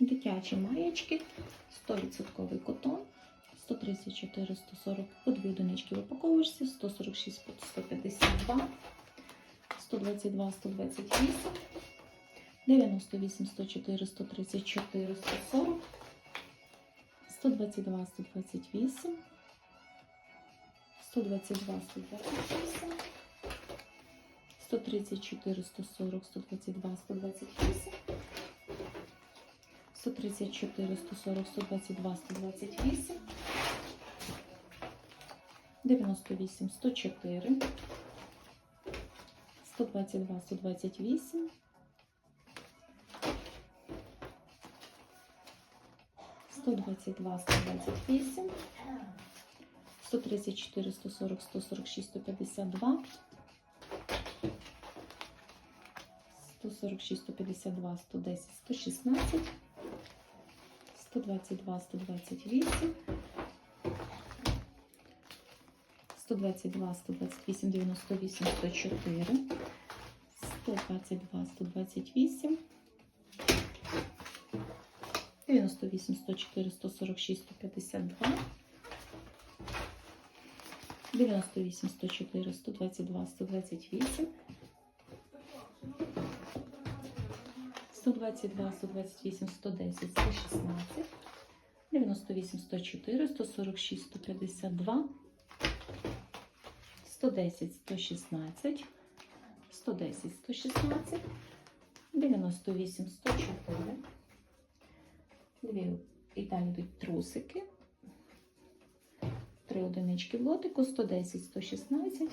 Дитячі маєчки, 100% котон, 134, 140, по дві одинички в упаковочці, 146, 152, 122, 128, 98, 104, 134, 140, 122, 128, 122, 128, 134, 140, 122, 128, 134, 140, 122, 128, 98, 104, 122, 128, 122, 128, 134, 140, 146, 152, 146, 152, 110, 116, 122, 128, 122, 128, 98, 104, 122, 128, 98, 104, 146, 152, 98, 104, 122, 128, 122, 128, 110, 116, 98, 104, 146, 152, 110, 116, 110, 116, 98, 104, дві. І далі йдуть трусики, три одинички в лотику, 110, 116,